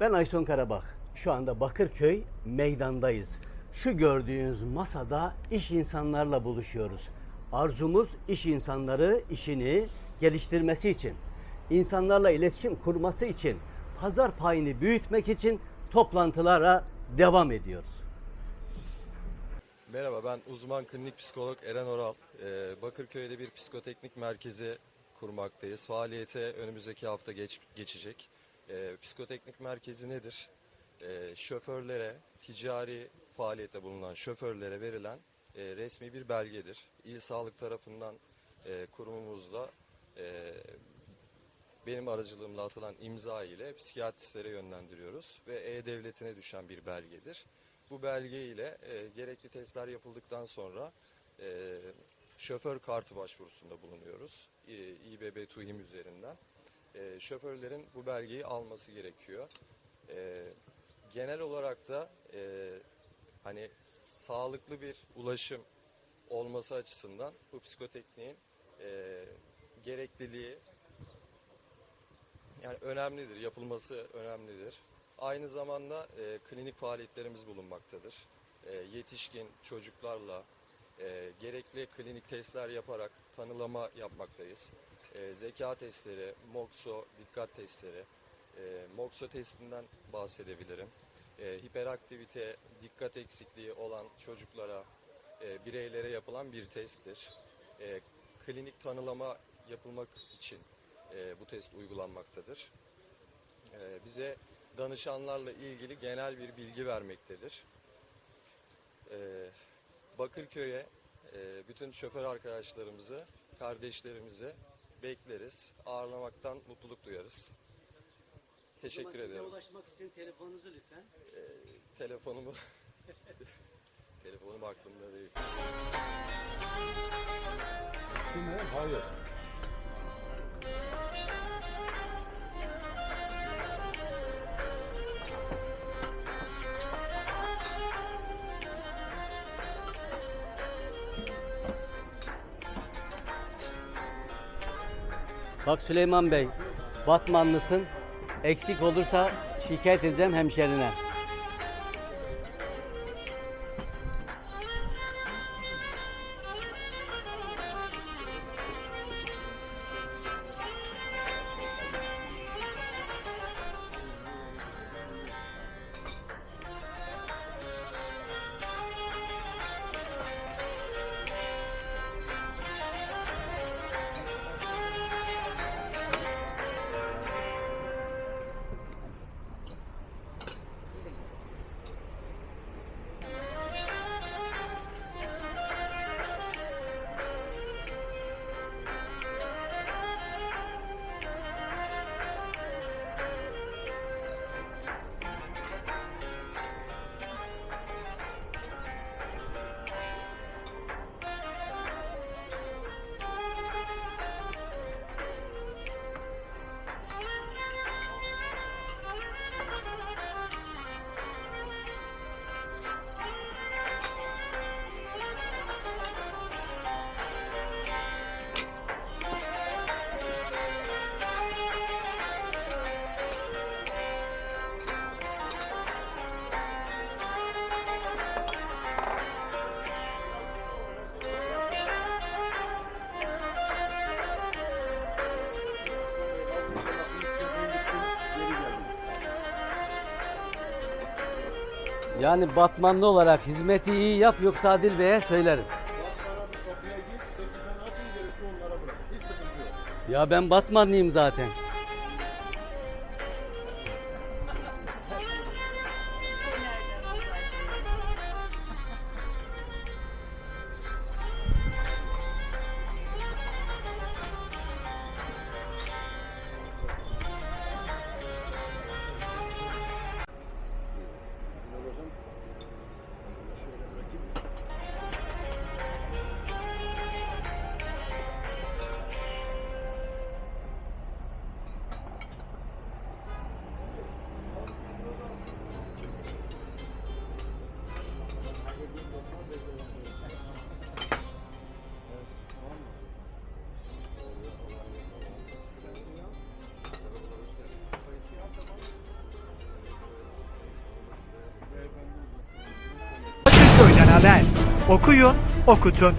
Ben Ayson Karabak. Şu anda Bakırköy meydandayız. Şu gördüğünüz masada iş insanlarla buluşuyoruz. Arzumuz iş insanları işini geliştirmesi için, insanlarla iletişim kurması için, pazar payını büyütmek için toplantılara devam ediyoruz. Merhaba ben uzman klinik psikolog Eren Oral. Ee, Bakırköy'de bir psikoteknik merkezi kurmaktayız. Faaliyete önümüzdeki hafta geç, geçecek. Ee, psikoteknik merkezi nedir? Ee, şoförlere, ticari faaliyette bulunan şoförlere verilen e, resmi bir belgedir. İl Sağlık tarafından e, kurumumuzda e, benim aracılığımla atılan imza ile psikiyatristlere yönlendiriyoruz ve E-Devleti'ne düşen bir belgedir. Bu belge ile e, gerekli testler yapıldıktan sonra e, şoför kartı başvurusunda bulunuyoruz. E, İBB TUHİM üzerinden. E, şoförlerin bu belgeyi alması gerekiyor. E, genel olarak da e, hani sağlıklı bir ulaşım olması açısından bu psikotekniğin e, gerekliliği yani önemlidir, yapılması önemlidir. Aynı zamanda e, klinik faaliyetlerimiz bulunmaktadır. E, yetişkin çocuklarla e, gerekli klinik testler yaparak tanılama yapmaktayız. E, zeka testleri, MOXO, dikkat testleri, e, MOXO testinden bahsedebilirim. E, hiperaktivite, dikkat eksikliği olan çocuklara, e, bireylere yapılan bir testtir. E, klinik tanılama yapılmak için e, bu test uygulanmaktadır. E, bize danışanlarla ilgili genel bir bilgi vermektedir. E, Bakırköy'e e, bütün şoför arkadaşlarımızı, kardeşlerimizi bekleriz. Ağırlamaktan mutluluk duyarız. Teşekkür ederim. ulaşmak için telefonunuzu lütfen. Telefonumu telefonum aklımda değil. Hayır. Bak Süleyman Bey, Batmanlısın. Eksik olursa şikayet edeceğim hemşerine. Yani Batmanlı olarak hizmeti iyi yap yoksa Adil Bey'e söylerim. Ya ben Batmanlıyım zaten. Okuyun, okutun.